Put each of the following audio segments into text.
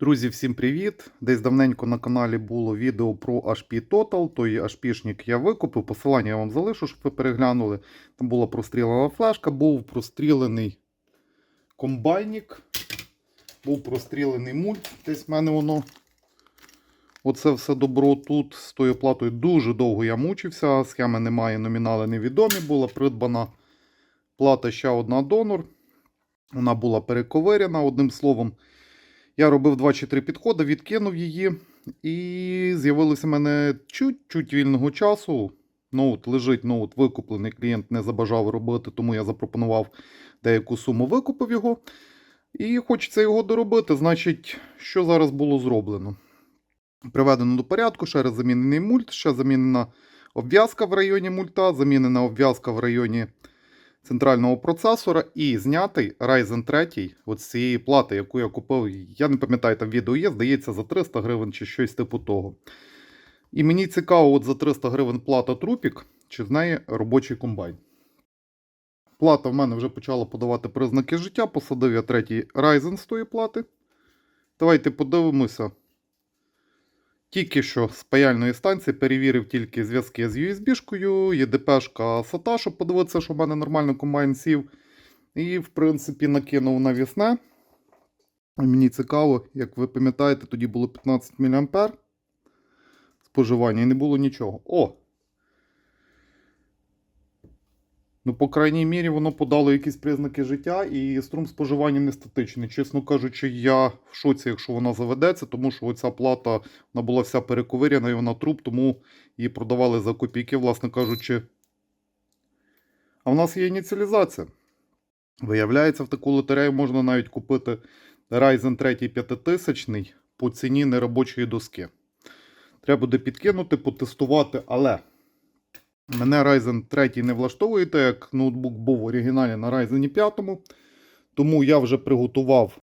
Друзі, всім привіт! Десь давненько на каналі було відео про HP Total. Той HP-шник я викупив. Посилання я вам залишу, щоб ви переглянули. Там була прострілена флешка, був прострілений комбайнік, був прострілений мульт. Десь в мене воно. Оце все добро тут з тою платою дуже довго я мучився. Схеми немає, номінали невідомі. Була придбана плата ще одна донор. Вона була перековиряна. Одним словом, я робив 2 чи 3 підходи, відкинув її, і з'явилося в мене чуть-чуть вільного часу. Ноут лежить, ноут викуплений. Клієнт не забажав робити, тому я запропонував деяку суму, викупив його. І хочеться його доробити. Значить, що зараз було зроблено? Приведено до порядку, ще раз замінений мульт, ще замінена обв'язка в районі мульта, замінена обв'язка в районі центрального процесора і знятий Ryzen 3 от з цієї плати, яку я купив. Я не пам'ятаю, там відео є, здається, за 300 гривень чи щось типу того. І мені цікаво, от за 300 гривень плата трупік, чи з неї робочий комбайн. Плата в мене вже почала подавати признаки життя. Посадив я третій Ryzen з тої плати. Давайте подивимося. Тільки що з паяльної станції перевірив тільки зв'язки з USB-шкою, ЄДПшка SATA, щоб подивитися, що в мене нормально комбайн сів. І, в принципі, накинув навісне. Мені цікаво, як ви пам'ятаєте, тоді було 15 мА споживання і не було нічого. О! Ну, по крайній мірі, воно подало якісь признаки життя, і струм споживання не статичний. Чесно кажучи, я в шоці, якщо вона заведеться, тому що оця плата вона була вся перековиряна і вона труп, тому її продавали за копійки, власне кажучи. А в нас є ініціалізація. Виявляється, в таку лотерею можна навіть купити Ryzen 3 5000 по ціні неробочої доски. Треба буде підкинути, потестувати, але. Мене Ryzen 3 не влаштовує, так як ноутбук був в оригіналі на Ryzen 5, тому я вже приготував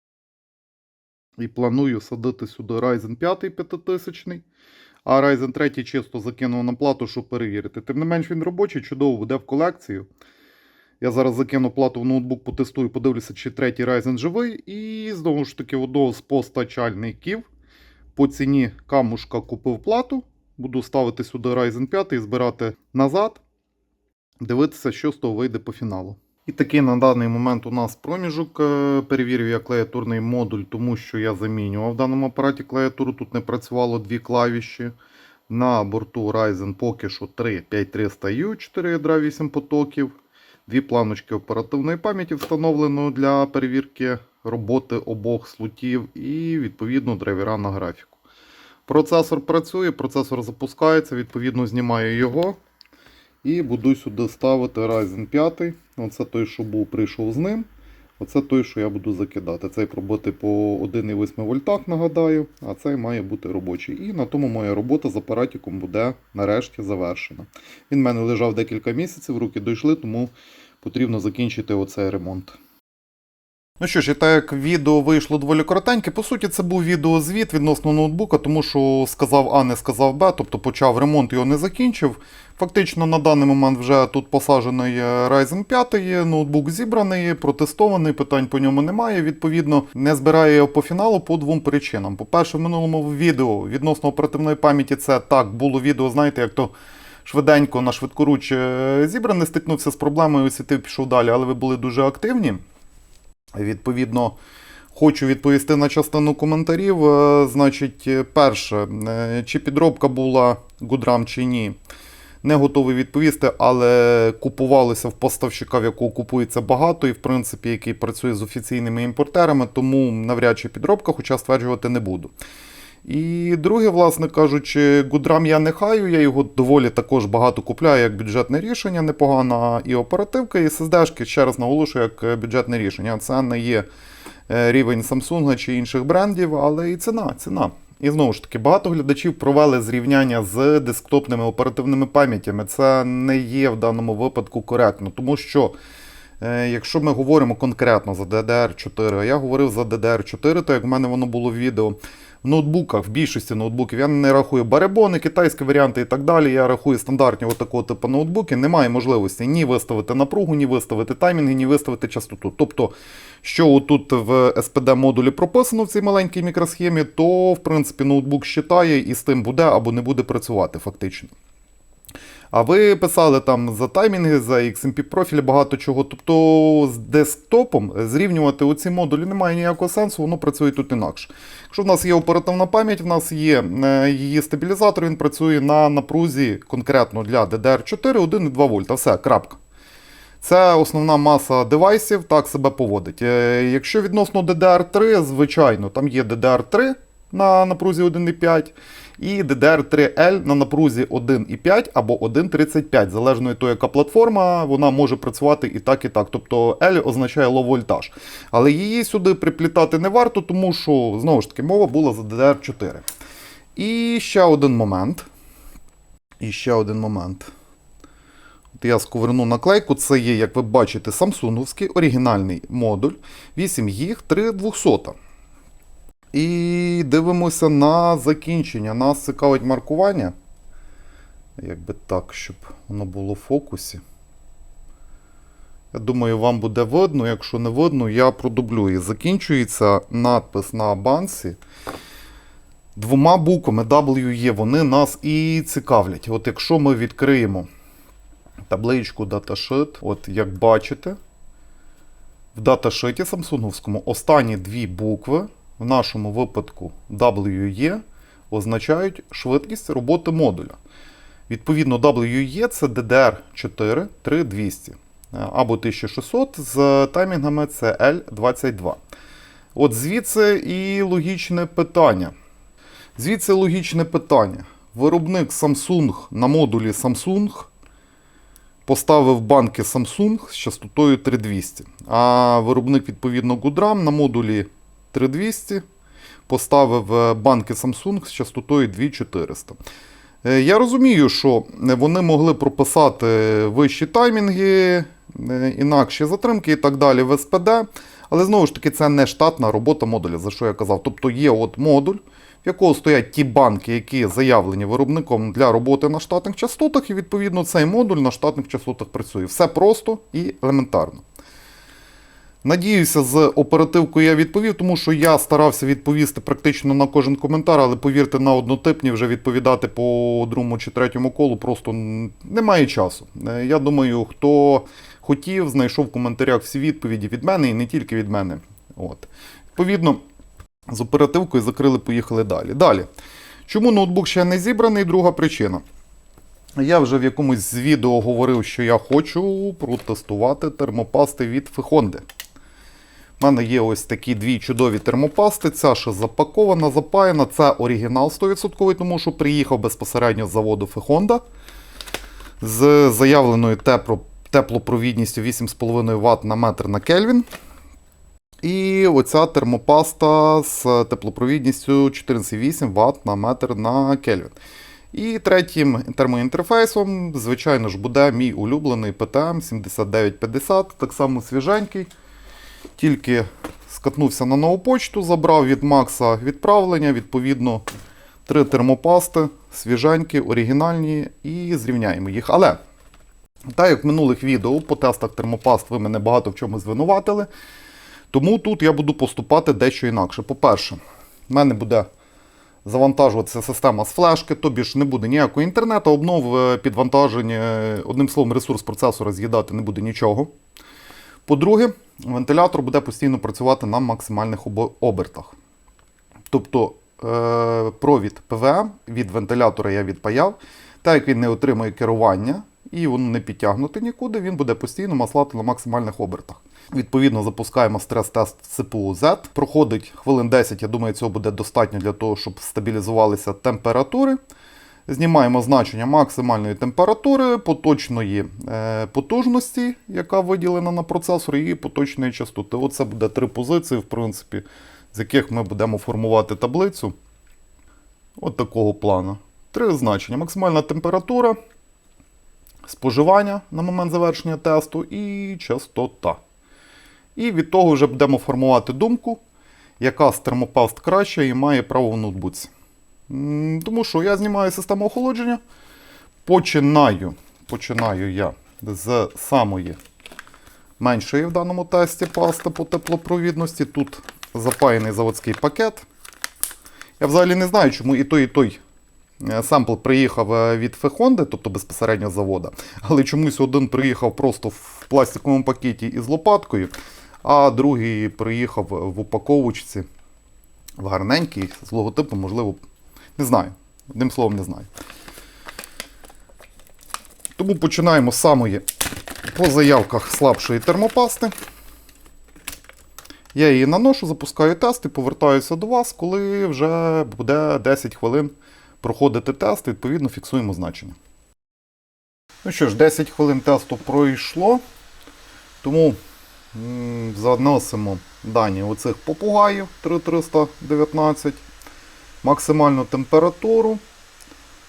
і планую садити сюди Ryzen 5 5000, а Ryzen 3 чисто закинув на плату, щоб перевірити. Тим не менш він робочий, чудово буде в колекцію. Я зараз закину плату в ноутбук, потестую, подивлюся, чи третій Ryzen живий. І знову ж таки, одного з постачальників по ціні камушка купив плату. Буду ставити сюди Ryzen 5 і збирати назад, дивитися, що з того вийде по фіналу. І такий на даний момент у нас проміжок. Е, Перевірив я клавіатурний модуль, тому що я замінював в даному апараті клавіатуру. Тут не працювало дві клавіші. На борту Ryzen поки що 3 5300U, 4 ядра 8 потоків. Дві планочки оперативної пам'яті встановлено для перевірки роботи обох слотів і відповідно драйвера на графіку. Процесор працює, процесор запускається, відповідно знімаю його. І буду сюди ставити Ryzen 5. Оце той, що був, прийшов з ним. Оце той, що я буду закидати. Цей пробити по 1,8 вольтах, нагадаю, а цей має бути робочий. І на тому моя робота з апаратиком буде нарешті завершена. Він в мене лежав декілька місяців, руки дійшли, тому потрібно закінчити оцей ремонт. Ну що ж, і так як відео вийшло доволі коротеньке, по суті, це був відеозвіт відносно ноутбука, тому що сказав А, не сказав Б, тобто почав ремонт, його не закінчив. Фактично на даний момент вже тут посаджений Ryzen 5, ноутбук зібраний, протестований, питань по ньому немає. Відповідно, не збираю його по фіналу по двом причинам. По-перше, в минулому відео відносно оперативної пам'яті це так було відео, знаєте, як то. Швиденько на швидкоруч е, зібраний, стикнувся з проблемою, освітив, пішов далі, але ви були дуже активні. Відповідно, хочу відповісти на частину коментарів. Е, Значить, е, перше, е, чи підробка була Гудрам чи ні. Не готовий відповісти, але купувалися в поставщика, в якого купується багато, і в принципі, який працює з офіційними імпортерами, тому навряд чи підробка, хоча стверджувати не буду. І друге, власне кажучи, Гудрам я не хаю, я його доволі також багато купляю як бюджетне рішення, непогана і оперативка, і SSD-шки, ще раз наголошую, як е, бюджетне рішення. Це не є е, рівень Samsung чи інших брендів, але і ціна. ціна. І знову ж таки, багато глядачів провели зрівняння з десктопними оперативними пам'ятями. Це не є в даному випадку коректно, тому що. Е, Якщо ми говоримо конкретно за DDR4, а я говорив за DDR4, то як в мене воно було в відео. В ноутбуках, в більшості ноутбуків, я не рахую баребони, китайські варіанти і так далі. Я рахую стандартні отакого типу ноутбуки. Немає можливості ні виставити напругу, ні виставити таймінги, ні виставити частоту. Тобто, що отут в SPD модулі прописано в цій маленькій мікросхемі, то в принципі ноутбук считає і з тим буде або не буде працювати фактично. А ви писали там за таймінги, за XMP профілі багато чого. Тобто з десктопом зрівнювати оці модулі немає ніякого сенсу, воно працює тут інакше. Якщо в нас є оперативна пам'ять, в нас є е, її стабілізатор, він працює на напрузі конкретно для DDR4 1,2 вольта. Все, крапка. Це основна маса девайсів, так себе поводить. Е, Якщо відносно DDR3, звичайно, там є DDR3 на напрузі 1,5 і DDR3L на напрузі 1,5 або 1,35. Залежно від того, яка платформа, вона може працювати і так, і так. Тобто L означає low вольтаж. Але її сюди приплітати не варто, тому що, знову ж таки, мова була за DDR4. І ще один момент. І ще один момент. От я сковерну наклейку. Це є, як ви бачите, самсунговський оригінальний модуль 8 гіг 3200. І дивимося на закінчення. Нас цікавить маркування. Якби так, щоб воно було в фокусі. Я думаю, вам буде видно. Якщо не видно, я продублюю. Закінчується надпис на банці двома буквами WE. Вони нас і цікавлять. От якщо ми відкриємо табличку Datasheet, от як бачите, в даташиті самсунговському останні дві букви, в нашому випадку WE, означають швидкість роботи модуля. Відповідно, WE це DDR4 3200 або 1600 з таймінгами CL22. От звідси і логічне питання. Звідси логічне питання. Виробник Samsung на модулі Samsung поставив банки Samsung з частотою 3200. А виробник, відповідно, Goodram на модулі 3200 поставив е, банки Samsung з частотою 2400. Е, Я розумію, що вони могли прописати вищі таймінги, е, інакші затримки і так далі в СПД. Але знову ж таки, це не штатна робота модуля, за що я казав. Тобто є от модуль, в якого стоять ті банки, які заявлені виробником для роботи на штатних частотах, і відповідно цей модуль на штатних частотах працює. Все просто і елементарно. Надіюся, з оперативкою я відповів, тому що я старався відповісти практично на кожен коментар, але повірте, на однотипні вже відповідати по другому чи третьому колу просто немає часу. Е, Я думаю, хто хотів, знайшов в коментарях всі відповіді від мене і не тільки від мене. От. Відповідно, з оперативкою закрили, поїхали далі. Далі. Чому ноутбук ще не зібраний? Друга причина. Я вже в якомусь з відео говорив, що я хочу протестувати термопасти від Фехонди. У мене є ось такі дві чудові термопасти. Ця ще запакована, запаяна. Це оригінал 100%, тому що приїхав безпосередньо з заводу Фехонда з заявленою тепло, теплопровідністю 8,5 Вт на метр на Кельвін. І оця термопаста з теплопровідністю 14,8 Вт на метр на Кельвін. І третім термоінтерфейсом, звичайно ж, буде мій улюблений PTM 7950, так само свіженький. Тільки скатнувся на нову почту, забрав від Макса відправлення, відповідно, три термопасти, свіженькі, оригінальні, і зрівняємо їх. Але, так як в минулих відео по тестах термопаст ви мене багато в чому звинуватили, тому тут я буду поступати дещо інакше. По-перше, в мене буде завантажуватися система з флешки, тобі ж не буде ніякого інтернету, обнов підвантажень, е, одним словом, ресурс процесора з'їдати не буде нічого. По-друге, вентилятор буде постійно працювати на максимальних обертах. Тобто е, провід ПВМ від вентилятора я відпаяв. Так як він не отримує керування і воно не підтягнуте нікуди, він буде постійно маслати на максимальних обертах. Відповідно, запускаємо стрес-тест CPU Z. Проходить хвилин 10, я думаю, цього буде достатньо для того, щоб стабілізувалися температури. Знімаємо значення максимальної температури, поточної е, потужності, яка виділена на процесор, і поточної частоти. Оце буде три позиції, в принципі, з яких ми будемо формувати таблицю. От такого плану. Три значення: максимальна температура, споживання на момент завершення тесту і частота. І від того вже будемо формувати думку, яка з термопаст краща і має право в ноутбуці. Тому що я знімаю систему охолодження. Починаю, починаю я з самої меншої в даному тесті пасти по теплопровідності. Тут запаяний заводський пакет. Я взагалі не знаю, чому і той, і той е, семпл приїхав е, від Фехонди, тобто безпосередньо з завода. Але чомусь один приїхав просто в пластиковому пакеті із лопаткою, а другий приїхав в упаковочці в гарненький, з логотипом, можливо, не знаю. Одним словом, не знаю. Тому починаємо з самої по заявках слабшої термопасти. Я її наношу, запускаю тест і повертаюся до вас, коли вже буде 10 хвилин проходити тест, відповідно фіксуємо значення. Ну що ж, 10 хвилин тесту пройшло. Тому заносимо дані оцих попугаїв 3319, максимальну температуру,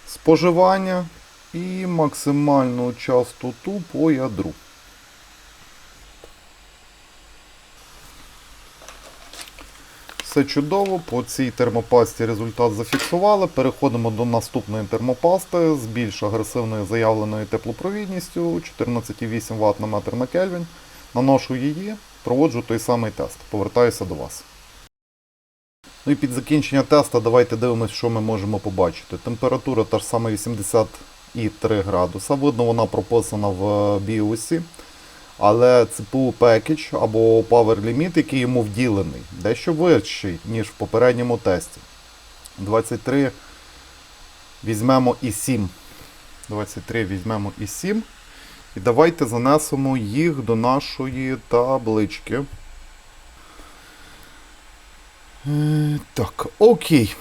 споживання і максимальну частоту по ядру. Все чудово, по цій термопасті результат зафіксували. Переходимо до наступної термопасти з більш агресивною заявленою теплопровідністю 14,8 Вт на метр на Кельвін. Наношу її, проводжу той самий тест. Повертаюся до вас. Ну і під закінчення тесту давайте дивимося, що ми можемо побачити. Температура та ж сама 83 градуса. Видно, вона прописана в е, BIOS. Але CPU Package або Power Limit, який йому вділений, дещо вищий, ніж в попередньому тесті. 23 візьмемо і 7. 23 візьмемо і 7. І давайте занесемо їх до нашої таблички. Е, Так, окей.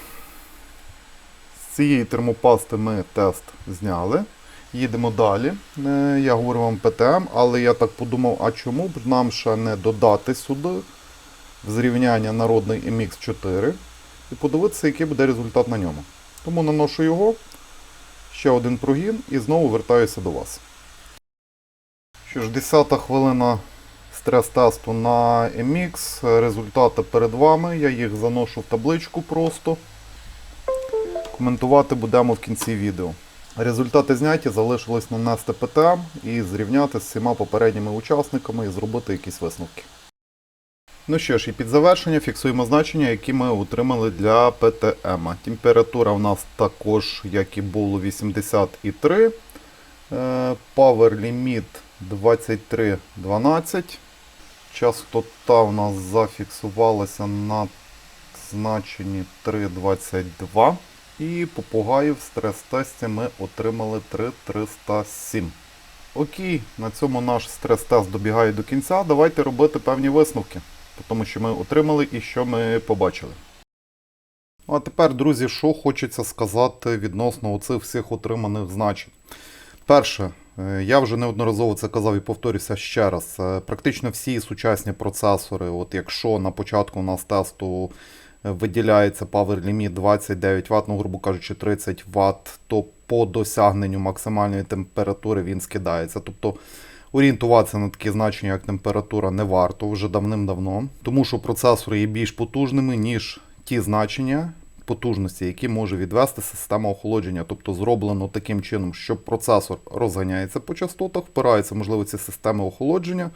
З цієї термопасти ми тест зняли. Їдемо далі. Е, Я говорю вам ПТМ, але я так подумав, а чому б нам ще не додати сюди в зрівняння народний MX4 і подивитися, який буде результат на ньому. Тому наношу його, ще один прогін і знову вертаюся до вас. Що ж, 10 хвилина стрес-тесту на MX. Результати перед вами. Я їх заношу в табличку просто. Коментувати будемо в кінці відео. Результати зняті залишилось нанести ПТМ і зрівняти з всіма попередніми учасниками і зробити якісь висновки. Ну що ж, і під завершення фіксуємо значення, які ми отримали для ПТМ. Температура в нас також, як і було, 83. Е, Power Limit 2312. Частота у нас зафіксувалася на значенні 3,22. І попугаїв в стрес-тесті ми отримали 3307. Окей, на цьому наш стрес-тест добігає до кінця. Давайте робити певні висновки, тому що ми отримали і що ми побачили. А тепер, друзі, що хочеться сказати відносно оцих всіх отриманих значень. Перше, я вже неодноразово це казав і повторюся ще раз. е, Практично всі сучасні процесори, от якщо на початку у нас тесту е, виділяється Power Limit 29 Вт, ну, грубо кажучи, 30 Вт, то по досягненню максимальної температури він скидається. Тобто орієнтуватися на такі значення, як температура, не варто вже давним-давно, тому що процесори є більш потужними, ніж ті значення потужності, які може відвести система охолодження. Тобто зроблено таким чином, що процесор розганяється по частотах, впираються можливості системи охолодження,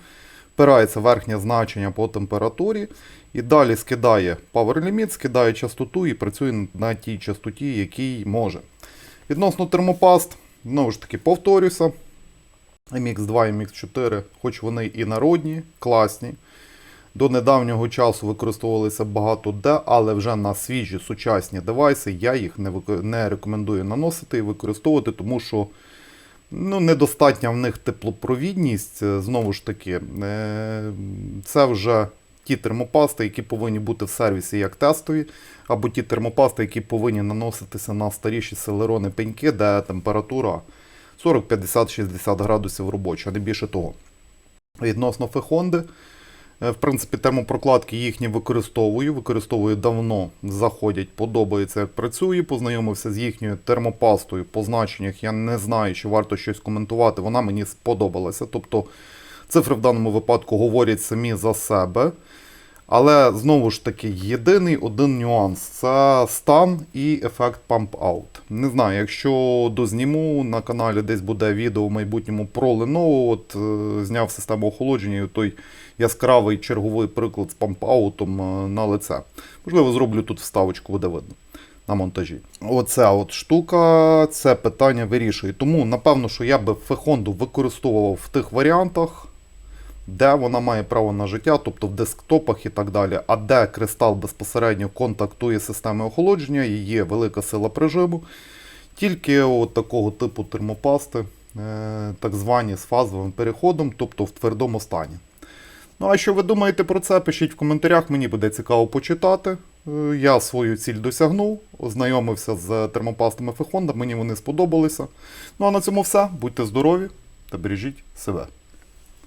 впирається верхнє значення по температурі, і далі скидає Power Limit, скидає частоту і працює на тій частоті, якій може. Відносно термопаст, знову ж таки, повторюся. MX2 MX4, хоч вони і народні, класні. До недавнього часу використовувалися багато де, але вже на свіжі сучасні девайси я їх не, не рекомендую наносити і використовувати, тому що ну, недостатня в них теплопровідність. Е, Знову ж таки, е, це вже ті термопасти, які повинні бути в сервісі як тестові, або ті термопасти, які повинні наноситися на старіші селерони пеньки, де температура 40, 50, 60 градусів робоча, не більше того. Відносно Фехонди, в принципі, термопрокладки їхні використовую, використовую давно, заходять, подобається, як працює. Познайомився з їхньою термопастою по значеннях. Я не знаю, чи варто щось коментувати. Вона мені сподобалася. Тобто цифри в даному випадку говорять самі за себе. Але знову ж таки, єдиний один нюанс це стан і ефект Out. Не знаю, якщо дозніму на каналі десь буде відео в майбутньому про Lenovo, от е, зняв систему охолодження і той яскравий черговий приклад з Out е, на лице. Можливо, зроблю тут вставочку, буде видно на монтажі. Оця от штука, це питання вирішує. Тому, напевно, що я би Фехонду використовував в тих варіантах, де вона має право на життя, тобто в десктопах і так далі. А де кристал безпосередньо контактує з системою охолодження, є велика сила прижиму. Тільки от такого типу термопасти, е, так звані з фазовим переходом, тобто в твердому стані. Ну, а що ви думаєте про це? Пишіть в коментарях, мені буде цікаво почитати. Е, Я свою ціль досягнув, ознайомився з термопастами Фехонда, мені вони сподобалися. Ну а на цьому все. Будьте здорові та бережіть себе.